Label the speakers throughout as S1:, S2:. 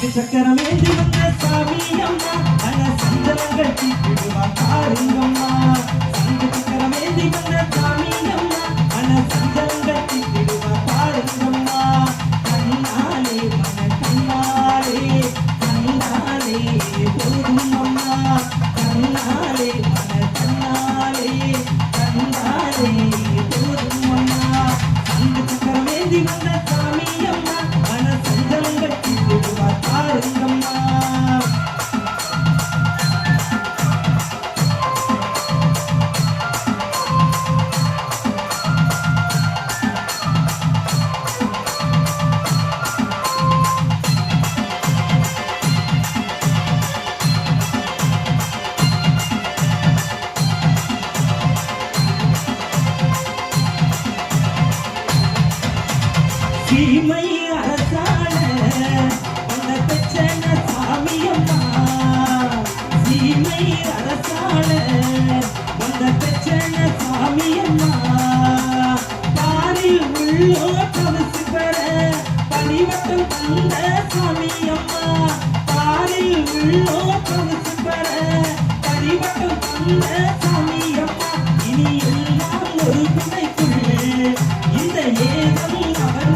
S1: பத்து சக்கரம் ஏற்றி வந்த சாமி அம்மா அழ சந்தனம் கட்டி விடுவா பாருங்கம்மா சந்த வந்த சீமை அரசாண அந்த சாமியம்மா. சீமை அரசாண அந்த பெச்சன சாமியம்மா. பாரில் உள்ளோ கவசு பெற பணிவட்டம் தந்த சாமியம்மா. பாரில் உள்ளோ கவசு பெற பணிவட்டம் தந்த சாமியம்மா. இனி எல்லாம் ஒரு துணைக்குள் இந்த
S2: ஏதம்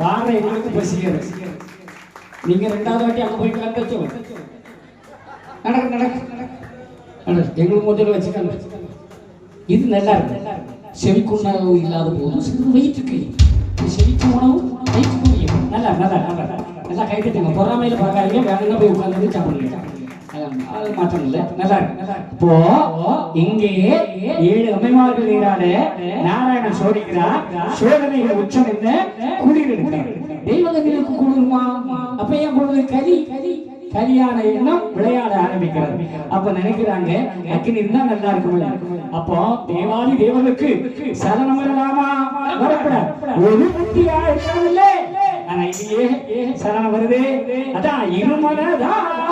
S2: பாடுற எங்களுக்கு பசிக்கிறது. நீங்க ரெண்டாவது வாட்டி அங்க போய் கலந்துச்சோ நடக்கு நடக்கு. நடக்கு எங்களுக்கு முதல்ல வச்சுக்கல இது நல்லா இருக்கு செவிக்கு உணவு இல்லாத போதும் சிறு வயிற்றுக்கு. செவிக்கு உணவு வயிற்றுக்கு நல்லா நல்லா நல்லா நல்லா. கை தட்டுங்க பொறாமையில் பார்க்காதீங்க. வேணுங்க போய் உட்காந்து சாப்பிடுங்க. அது மாற்றம் இல்லை. நல்லா இருக்கு இப்போ இங்கே ஏழு அம்மைமார்கள் நீராட நாராயணன் சோதிக்கிறார். சோதனைகள் உச்சம் என்ன? குளிர் தெய்வகங்களுக்கு குளிருமா அப்ப ஏன் குளிர் கலி? கலியான எண்ணம் விளையாட ஆரம்பிக்கிறது. அப்ப நினைக்கிறாங்க அக்கினி இருந்தா நல்லா இருக்கும் அப்போ தேவாதி தேவனுக்கு சரணம் வரலாமா? வரக்கூடாது. ஒரு புத்தியா இல்லையே? சரணம் வருது. அதான் இருமனதாய்